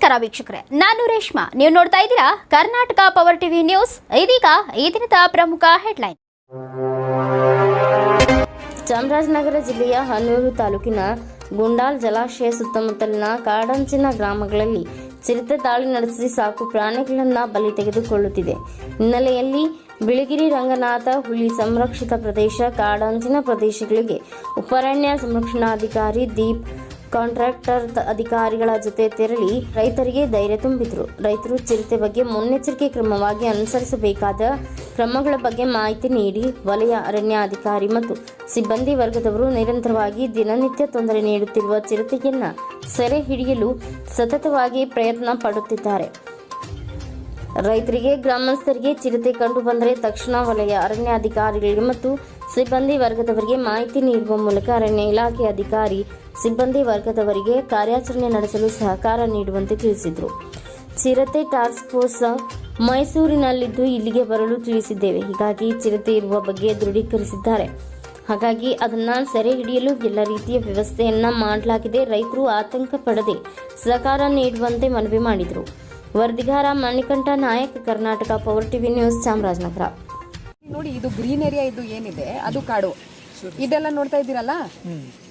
ನಮಸ್ಕಾರ ವೀಕ್ಷಕರೇ, ನಾನು ರೇಷ್ಮಾ. ನೀವು ನೋಡ್ತಾ ಇದ್ದೀರಾ ಕರ್ನಾಟಕ ಪವರ್ ಟಿವಿ ನ್ಯೂಸ್ ಇದೀಗ ಈ ದಿನದ ಪ್ರಮುಖ ಹೆಡ್ಲೈನ್ ಚಾಮರಾಜನಗರ ಜಿಲ್ಲೆಯ ಹನೂರು ತಾಲೂಕಿನ ಗುಂಡಾಲ್ ಜಲಾಶಯ ಸುತ್ತಮುತ್ತಲಿನ ಕಾಡಂಚಿನ ಗ್ರಾಮಗಳಲ್ಲಿ ಚಿರತೆ ದಾಳಿ ನಡೆಸಿ ಸಾಕು ಪ್ರಾಣಿಗಳನ್ನ ಬಲಿ ತೆಗೆದುಕೊಳ್ಳುತ್ತಿದೆ. ಹಿನ್ನೆಲೆಯಲ್ಲಿ ಬಿಳಿಗಿರಿ ರಂಗನಾಥ ಹುಲಿ ಸಂರಕ್ಷಿತ ಪ್ರದೇಶ ಕಾಡಂಚಿನ ಪ್ರದೇಶಗಳಿಗೆ ಉಪರಣ್ಯ ಸಂರಕ್ಷಣಾಧಿಕಾರಿ ದೀಪ್ ಕಾಂಟ್ರಾಕ್ಟರ್ ಅಧಿಕಾರಿಗಳ ಜೊತೆ ತೆರಳಿ ರೈತರಿಗೆ ಧೈರ್ಯ ತುಂಬಿದ್ರು. ರೈತರು ಚಿರತೆ ಬಗ್ಗೆ ಮುನ್ನೆಚ್ಚರಿಕೆ ಕ್ರಮವಾಗಿ ಅನುಸರಿಸಬೇಕಾದ ಕ್ರಮಗಳ ಬಗ್ಗೆ ಮಾಹಿತಿ ನೀಡಿ ವಲಯ ಅರಣ್ಯಾಧಿಕಾರಿ ಮತ್ತು ಸಿಬ್ಬಂದಿ ವರ್ಗದವರು ನಿರಂತರವಾಗಿ ದಿನನಿತ್ಯ ತೊಂದರೆ ನೀಡುತ್ತಿರುವ ಚಿರತೆಯನ್ನು ಸೆರೆ ಹಿಡಿಯಲು ಸತತವಾಗಿ ಪ್ರಯತ್ನ ಪಡುತ್ತಿದ್ದಾರೆ. ರೈತರಿಗೆ ಗ್ರಾಮಸ್ಥರಿಗೆ ಚಿರತೆ ಕಂಡು ಬಂದರೆ ತಕ್ಷಣ ವಲಯ ಅರಣ್ಯಾಧಿಕಾರಿಗಳಿಗೆ ಮತ್ತು ಸಿಬ್ಬಂದಿ ವರ್ಗದವರಿಗೆ ಮಾಹಿತಿ ನೀಡುವ ಮೂಲಕ ಅರಣ್ಯ ಇಲಾಖೆ ಅಧಿಕಾರಿ ಸಿಬ್ಬಂದಿ ವರ್ಗದವರಿಗೆ ಕಾರ್ಯಾಚರಣೆ ನಡೆಸಲು ಸಹಕಾರ ನೀಡುವಂತೆ ತಿಳಿಸಿದರು. ಚಿರತೆ ಟಾಸ್ಕ್ ಫೋರ್ಸ್ ಮೈಸೂರಿನಲ್ಲಿದ್ದು ಇಲ್ಲಿಗೆ ಬರಲು ತಿಳಿಸಿದ್ದೇವೆ. ಹೀಗಾಗಿ ಚಿರತೆ ಇರುವ ಬಗ್ಗೆ ದೃಢೀಕರಿಸಿದ್ದಾರೆ. ಹಾಗಾಗಿ ಅದನ್ನ ಸೆರೆ ಹಿಡಿಯಲು ಎಲ್ಲ ರೀತಿಯ ವ್ಯವಸ್ಥೆಯನ್ನ ಮಾಡಲಾಗಿದೆ. ರೈತರು ಆತಂಕ ಪಡದೆ ಸಹಕಾರ ನೀಡುವಂತೆ ಮನವಿ ಮಾಡಿದರು. ವರದಿಗಾರ Manikantha Nayak, Karnataka power TV news Chamarajanagar. ನೋಡಿ, ಇದು ಗ್ರೀನ್ ಏರಿಯಾ ಇದು ಏನಿದೆ, ಅದು ಕಾಡು. ಇದೆಲ್ಲ ನೋಡ್ತಾ ಇದ್ದೀರಲ್ಲ?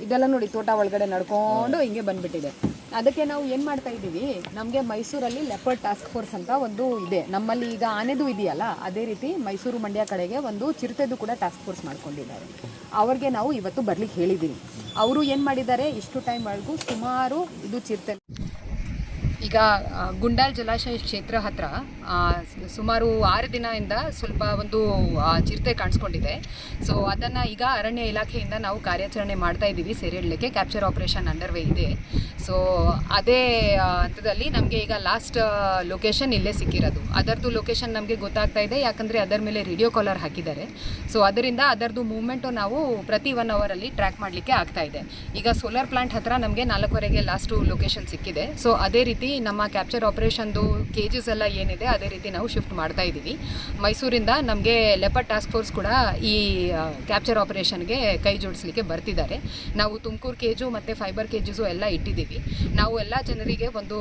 ಇದೆಲ್ಲ ನೋಡಿ, ತೋಟ ಒಳಗಡೆ ನಡ್ಕೊಂಡು ಹಿಂಗೆ ಬಂದ್ಬಿಟ್ಟಿದೆ. ಅದಕ್ಕೆ ನಾವು ಏನ್ ಮಾಡ್ತಾ ಇದ್ದೀವಿ, ನಮಗೆ ಮೈಸೂರಲ್ಲಿ ಲೆಪರ್ಡ್ ಟಾಸ್ಕ್ ಫೋರ್ಸ್ ಅಂತ ಒಂದು ಇದೆ. ನಮ್ಮಲ್ಲಿ ಈಗ ಆನೆದು ಇದೆಯಲ್ಲ, ಅದೇ ರೀತಿ ಮೈಸೂರು ಮಂಡ್ಯ ಕಡೆಗೆ ಒಂದು ಚಿರತೆದು ಕೂಡ ಟಾಸ್ಕ್ ಫೋರ್ಸ್ ಮಾಡ್ಕೊಂಡಿದ್ದಾರೆ. ಅವ್ರಿಗೆ ನಾವು ಇವತ್ತು ಬರ್ಲಿಕ್ಕೆ ಹೇಳಿದ್ದೀವಿ ಅವರು ಏನು ಮಾಡಿದ್ದಾರೆ, ಇಷ್ಟು ಟೈಮ್ ಒಳಗೂ ಸುಮಾರು ಇದು ಚಿರತೆ ಈಗ ಗುಂಡಾಲ್ ಜಲಾಶಯ ಕ್ಷೇತ್ರ ಹತ್ರ ಸುಮಾರು ಆರು ದಿನದಿಂದ ಸ್ವಲ್ಪ ಒಂದು ಚಿರತೆ ಕಾಣಿಸ್ಕೊಂಡಿದೆ. ಸೊ ಅದನ್ನು ಈಗ ಅರಣ್ಯ ಇಲಾಖೆಯಿಂದ ನಾವು ಕಾರ್ಯಾಚರಣೆ ಮಾಡ್ತಾ ಇದ್ದೀವಿ. ಸೆರೆ ಹಿಡಲಿಕ್ಕೆ ಕ್ಯಾಪ್ಚರ್ ಆಪರೇಷನ್ ಅಂಡರ್ ವೇ ಇದೆ. ಸೊ ಅದೇ ಹಂತದಲ್ಲಿ ನಮಗೆ ಈಗ ಲಾಸ್ಟ್ ಲೊಕೇಶನ್ ಇಲ್ಲೇ ಸಿಕ್ಕಿರೋದು. ಅದರದ್ದು ಲೊಕೇಶನ್ ನಮಗೆ ಗೊತ್ತಾಗ್ತಾ ಇದೆ. ಯಾಕಂದರೆ ಅದರ ಮೇಲೆ ರೇಡಿಯೋ ಕಾಲರ್ ಹಾಕಿದ್ದಾರೆ. ಸೊ ಅದರಿಂದ ಅದರದ್ದು ಮೂವ್ಮೆಂಟು ನಾವು ಪ್ರತಿ ಒನ್ ಅವರಲ್ಲಿ ಟ್ರ್ಯಾಕ್ ಮಾಡಲಿಕ್ಕೆ ಆಗ್ತಾ ಇದೆ. ಈಗ ಸೋಲಾರ್ ಪ್ಲಾಂಟ್ ಹತ್ರ ನಮಗೆ ನಾಲ್ಕುವರೆಗೆ ಲಾಸ್ಟು ಲೊಕೇಶನ್ ಸಿಕ್ಕಿದೆ. ಸೊ ಅದೇ ರೀತಿ ನಮ್ಮ ಕ್ಯಾಪ್ಚರ್ ಆಪರೇಷನ್ದು ಕೇಜಸ್ ಎಲ್ಲ ಏನಿದೆ, ಅದೇ ರೀತಿ ನಾವು ಶಿಫ್ಟ್ ಮಾಡ್ತಾ ಇದ್ದೀವಿ. ಮೈಸೂರಿಂದ ನಮಗೆ ಲೆಪರ್ ಟಾಸ್ಕ್ ಫೋರ್ಸ್ ಕೂಡ ಈ ಕ್ಯಾಪ್ಚರ್ ಆಪರೇಷನ್ಗೆ ಕೈ ಜೋಡಿಸ್ಲಿಕ್ಕೆ ಬರ್ತಿದ್ದಾರೆ. ನಾವು ತುಮಕೂರು ಕೇಜು ಮತ್ತು ಫೈಬರ್ ಕೇಜಸು ಎಲ್ಲ ಇಟ್ಟಿದ್ದೀವಿ. ನಾವು ಎಲ್ಲ ಜನರಿಗೆ ಒಂದು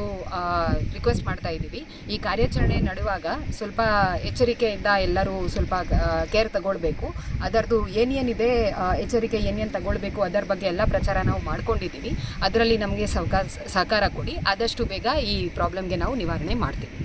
ರಿಕ್ವೆಸ್ಟ್ ಮಾಡ್ತಾ ಇದ್ದೀವಿ. ಈ ಕಾರ್ಯಾಚರಣೆ ನಡೆಯುವಾಗ ಸ್ವಲ್ಪ ಎಚ್ಚರಿಕೆಯಿಂದ ಎಲ್ಲರೂ ಸ್ವಲ್ಪ ಕೇರ್ ತಗೊಳ್ಬೇಕು. ಅದರದ್ದು ಏನೇನಿದೆ ಎಚ್ಚರಿಕೆ ಏನೇನು ತಗೊಳ್ಬೇಕು ಅದರ ಬಗ್ಗೆ ಎಲ್ಲ ಪ್ರಚಾರ ನಾವು ಮಾಡ್ಕೊಂಡಿದ್ದೀವಿ. ಅದರಲ್ಲಿ ನಮಗೆ ಸಹಕಾರ ಸಹಕಾರ ಕೊಡಿ. ಆದಷ್ಟು ಬೇಗ ಈ ಪ್ರಾಬ್ಲಮ್ಗೆ ನಾವು ನಿವಾರಣೆ ಮಾಡ್ತೀವಿ.